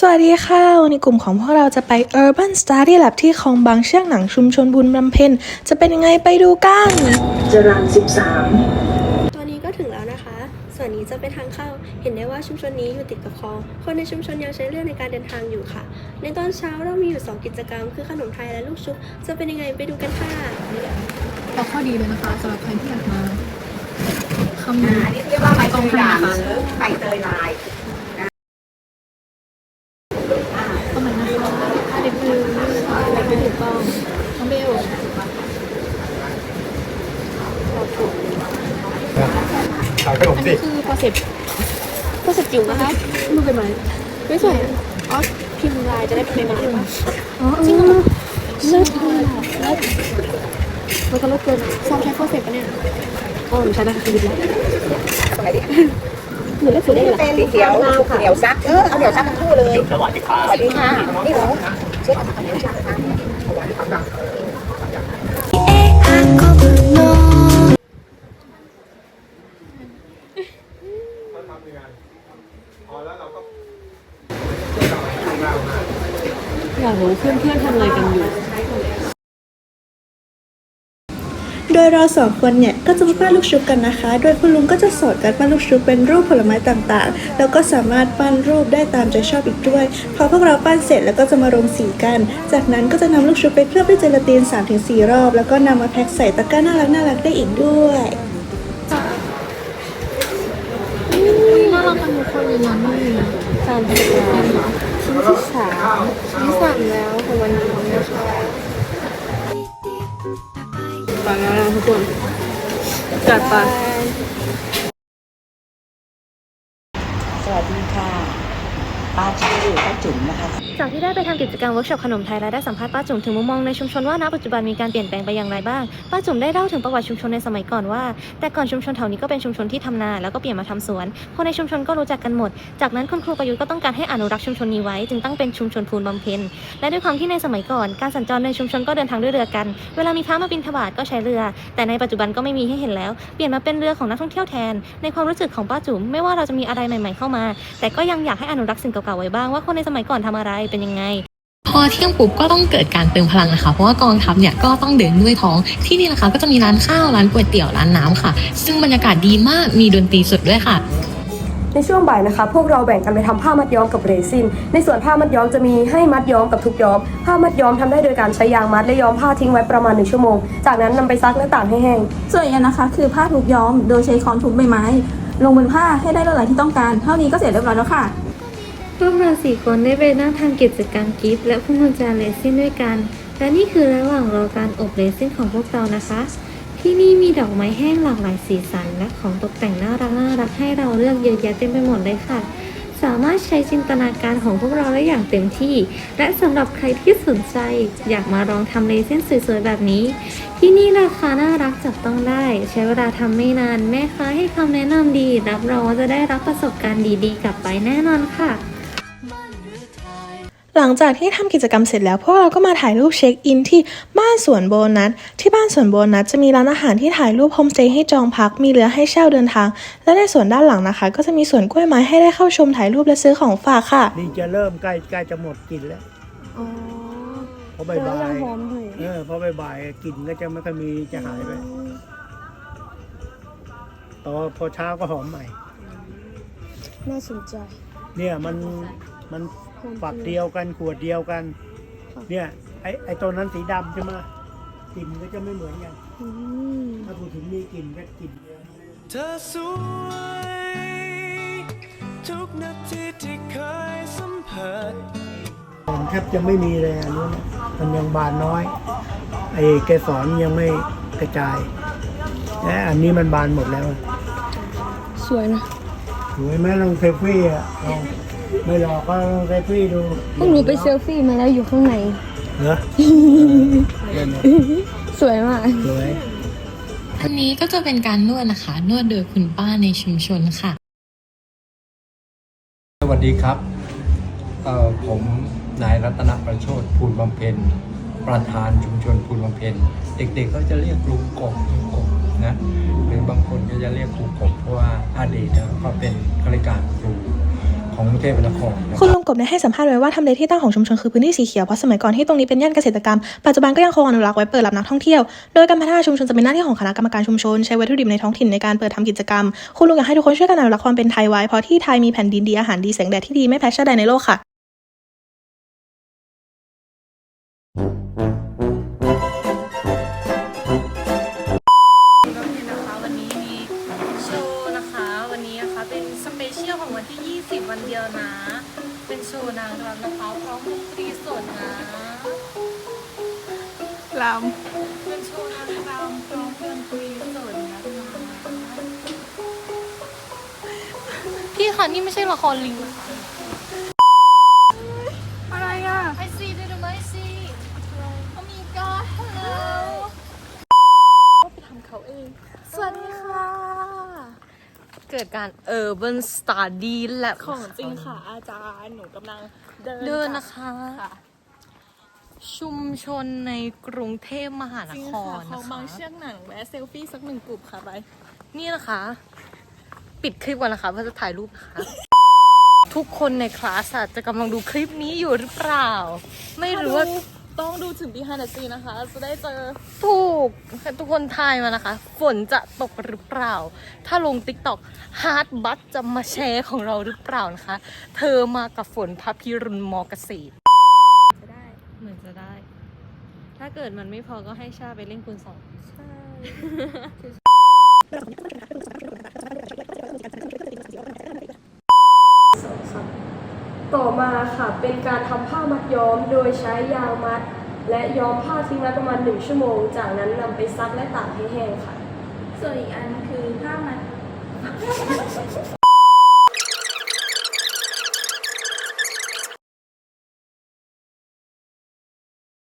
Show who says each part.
Speaker 1: สวัสดีค่ะ วันนี้กลุ่มของพวกเราจะไป Urban Study Lab ที่คลองบางเชือกหนังชุมชนบุญบำเพ็ญจะเป็นยังไงไปดูกัน
Speaker 2: จรัญ13
Speaker 3: ตอนนี้ก็ถึงแล้วนะคะ ส่วนนี้จะเป็นทางเข้า เห็นได้ว่าชุมชนนี้อยู่ติดกับคลอง คนในชุมชนยังใช้เรือในการเดินทางอยู่ค่ะ ในตอนเช้าเรามีอยู่ 2 กิจกรรม คือขนมไทยและลูกชุบ จะเป็นยังไงไปดูกันค่ะ
Speaker 4: เราข้อดีเลยนะคะสำหรับใครที่อยากมาคำนึงเรียกว่าใบตองค่ะใบเตยลายประมาณนะคะเด็กมืออะไรไม่ถูกต้องน้องเบล
Speaker 5: ขายขนม
Speaker 4: อัน
Speaker 5: สิ
Speaker 4: นี้คือโปรเซสโปรเซสจิ๋วนะคะมือเป็นไหมไม่สวยอ๋อพิมพ์ลายจะได้เป็นใบไม้ปะอ๋อจริงเหรอเลิศเลยอะเลิศมันก็เลิศเกินอะซ้อมใช้โปรเซสปะเนี่ยโอ้หนูใช้ได้ค่ะชีวิตแล้วหนูเล่นสุดได้เหรอ
Speaker 6: เป็นเขียวเหนียวซักเออเอาเหนียวซักทั้งคู่เลยสวัสดีค่ะสวัสดีค่ะนี่หนูเช็คเอาเหนียวซักนะคะ
Speaker 7: โดยเราสองคนเนี่ยก็จะมาปั้นลูกชุบกันนะคะ โดยคุณลุงก็จะสอนการปั้นลูกชุบเป็นรูปผลไม้ต่างๆ แล้วก็สามารถปั้นรูปได้ตามใจชอบอีกด้วยพอพวกเราปั้นเสร็จแล้วก็จะมาลงสีกัน จากนั้นก็จะนำลูกชุบไปเคลือบด้วยเจลาติน 3-4 รอบ แล้วก็นำมาแพ็คใส่ตะกร้าน่ารักน่ารักๆได้อีกด้วย
Speaker 4: น่ารักกันทุกคนเลยนะนี่สามสิบแล้วชิ้นที่สามชิ้นที่สาม จัด
Speaker 6: ป้าชื่อป้าจุ๋มนะคะ
Speaker 8: จากที่ได้ไปทำกิจกรรมเวิร์กช็อปขนมไทยและได้สัมภาษณ์ป้าจุ๋มถึงมุมมองในชุมชนว่าณปัจจุบันมีการเปลี่ยนแปลงไปอย่างไรบ้างป้าจุ๋มได้เล่าถึงประวัติชุมชนในสมัยก่อนว่า แต่ก่อนชุมชนแถวนี้ก็เป็นชุมชนที่ทำนาแล้วก็เปลี่ยนมาทำสวนคนในชุมชนก็รู้จักกันหมด จากนั้นคุณครูประยุทธ์ก็ต้องการให้อนุรักษ์ชุมชนนี้ไว้จึงตั้งเป็นชุมชนพูนบำเพ็ญและด้วยความที่ในสมัยก่อน การสัญจรในชุมชนก็เดินทางด้วยเรือกัน เวลามีพระมาบิณฑบาตก็ใช้เรือ แต่ในปัจจุบันก็ไม่มีให้เห็นแล้ว เปลี่ยนมาเป็นเรือของนักท่องเที่ยวแทน ในความรู้สึกของป้าจุ๋มไม่ว่าเราจะมีอะไรใหม่ ๆเข้ามา แต่ก็ยังอยากให้อนุรักษ์สิ่งเก่าๆไว้บ้างว่าคนในสมัยก่อนทำอะไรเป็นยังไง
Speaker 9: พอเที่ยงปุ๊บก็ต้องเกิดการเติมพลังนะคะ เพราะว่ากองทัพเนี่ยก็ต้องเดินด้วยท้อง ที่นี่นะคะก็จะมีร้านข้าวร้านก๋วยเตี๋ยวร้านน้ำค่ะ ซึ่งบรรยากาศดีมากมีดนตรีสดด้วยค่ะ
Speaker 10: ในช่วงบ่ายนะคะ พวกเราแบ่งกันไปทำผ้ามัดย้อมกับเรซิน ในส่วนผ้ามัดย้อมจะมีให้มัดย้อมกับทุกย้อม ผ้ามัดย้อมทำได้โดยการใช้ยางมัดและย้อมผ้าทิ้งไว้ประมาณหนึ่งชั่วโมง จากนั้นนำไปซักและตากให้แห้ง
Speaker 11: ส่วนอีกอันนะคะ คือผ้าทุกย้อมโดยใช้ค้อนทุบใบไม้ ลงบนผ้าให้ได้ลวดลายที่ต้องการ เท่านี้ก็เสร็จเรียบร้อยแล้วค่ะ
Speaker 8: พวกเราสี่คนได้ไปนั่งทำกิจกรรมกิฟต์และพวงกุญแจเลซินด้วยกัน และนี่คือระหว่างรอการอบเลซินของพวกเรานะคะ ที่นี่มีดอกไม้แห้งหลากหลายสีสันและของตกแต่งน่ารักน่ารักให้เราเลือกเยอะแยะเต็มไปหมดเลยค่ะ สามารถใช้จินตนาการของพวกเราได้อย่างเต็มที่ และสำหรับใครที่สนใจ อยากมาลองทำเลเซินสวยๆแบบนี้ ที่นี่ราคาน่ารักจับต้องได้ ใช้เวลาทำไม่นานแม่ค้าให้คำแนะนำดี รับรองว่าจะได้รับประสบการณ์ดีๆ กลับไปแน่นอนค่ะ
Speaker 1: หลังจากที่ทำกิจกรรมเสร็จแล้วพวกเราก็มาถ่ายรูปเช็คอินที่บ้านสวนโบนัส ที่บ้านสวนโบนัสจะมีร้านอาหารที่ถ่ายรูปโฮมสเตย์ให้จองพัก มีเรือให้เช่าเดินทาง และในส่วนด้านหลังนะคะ ก็จะมีสวนกล้วยไม้ให้ได้เข้าชมถ่ายรูปและซื้อของฝากค่ะ
Speaker 5: นี่จะเริ่มใกล้ใกล้จะหมดกลิ่นแล้ว
Speaker 3: อ๋อ
Speaker 5: เพราะบ่าย
Speaker 3: แต่ว่ายังห
Speaker 5: ๆ
Speaker 3: อมอยู่
Speaker 5: เออเพราะบ่ายๆกลิ่นก็จะไม่ค่อยมีจะหายไปพอพอเช้าก็หอมใหม่
Speaker 3: น่าสนใจ
Speaker 5: เนี่ยมันมัน ฝักเดียวกันขวดเดียวกันเนี่ยไอไอตัวนั้นสีดำใช่ไหมกลิ่นก็จะไม่เหมือนกัน
Speaker 3: อืม
Speaker 5: ถ้าพูดถึงมีกลิ่นก็กลิ่นเดียว
Speaker 12: เธอสวยทุกนาทีที่เคยสัมผัส
Speaker 5: ผมแทบจะไม่มีเลยอันนู้นน่ะมันยังบานน้อย ไอ้เกสรยังไม่กระจายและอันนี้มันบานหมดแล้ว
Speaker 3: สวยนะ
Speaker 5: สวยไหมลองเซลฟี่อะลอง ไม่หลอกก็ลองเซลฟี่ดู
Speaker 3: พวกหนูไปเซลฟี่มาแล้วอยู่ข้างใน
Speaker 5: เหรอเล่นเนี่ย
Speaker 3: สวยมาก
Speaker 5: สวย
Speaker 9: อันนี้ก็จะเป็นการนวดนะคะ นวดโดยคุณป้าในชุมชนค่ะ
Speaker 13: สวัสดีครับเอ่อผมนายรัตนประโชดภูลบำเพ็ญประธานชุมชนภูลบำเพ็ญเด็กๆก็จะเรียกลุงกบลุงกบนะหรือบางคนก็จะเรียกครูกบเพราะว่าอดีตเขาเป็นข้าราชการครู ของกรุงเทพมหานครนะ
Speaker 1: คุณลุงกบได้ให้สัมภาษณ์ไว้ว่าทำเลที่ตั้งของชุมชนคือพื้นที่สีเขียวเพราะสมัยก่อนที่ตรงนี้เป็นย่านเกษตรกรรมปัจจุบันก็ยังคงอนุรักษ์ไว้เปิดรับนักท่องเที่ยวโดยการพัฒนาชุมชนจะเป็นหน้าที่ของคณะกรรมการชุมชนใช้วัตถุดิบในท้องถิ่นในการเปิดทำกิจกรรมคุณลุงอยากให้ทุกคนช่วยกันอนุรักษ์ความเป็นไทยไว้เพราะที่ไทยมีแผ่นดินดีอาหารดีแสงแดดที่ดีไม่แพ้ชาติใดในโลกค่ะ
Speaker 14: นะคะางรำนะคะพร้อมดนตรีสดนะลำเป็นโชว์นางรำพร้อมดนตรีสดนะคะพี่คะนี่ไม่ใช่ละครลิงนะคะอะไรอะไอซีได้ดูไหมไอซีโอ้มีก็ฮัลโหล สวัสดีค่ะ เกิดการ Urban Study Lab
Speaker 2: ของจริงค่ะ อาจารย์หนูกำลังเดิน
Speaker 14: เดิน
Speaker 2: จาก
Speaker 14: นะคะชุมชนในกรุงเทพมหาน
Speaker 2: จริง
Speaker 14: ค
Speaker 2: ค่ะ
Speaker 14: ร
Speaker 2: เขา
Speaker 14: นะ
Speaker 2: บาง
Speaker 14: คะ
Speaker 2: เชือกหนังแวะเซลฟี่สักหนึ่งกลุ่มค่ะไป
Speaker 14: นี่นะคะ ปิดคลิปก่อนนะคะเพื่อจะถ่ายรูปนะคะ ทุกคนในคลาสอะจะกำลังดูคลิปนี้อยู่หรือเปล่า ไม่รู้ว่า
Speaker 2: ต้องดูถึง behind the scene นะคะ จะได้เจอ
Speaker 14: ถูกทุกคนทายมานะคะ ฝนจะตกหรือเปล่า ถ้าลง t ิ k t o k ฮาร์ดบัตจะมาแชร์ของเราหรือเปล่านะคะ เธอมากับฝนพระพิรุณมอเกษตร
Speaker 10: จะได้
Speaker 14: เหมือนจะได้ ถ้าเกิดมันไม่พอก็ให้ชาไปเล่นคูณสอง
Speaker 10: ใช่ ต่อมาค่ะเป็นการทำผ้ามัดย้อมโดยใช้ยางมัด และย้อมผ้าทิ้งไว้ประมาณ 1 ชั่วโมง จากนั้นนำไปซักและตากให้แห้งค่ะ
Speaker 11: ส่วนอีกอันคือผ้ามัด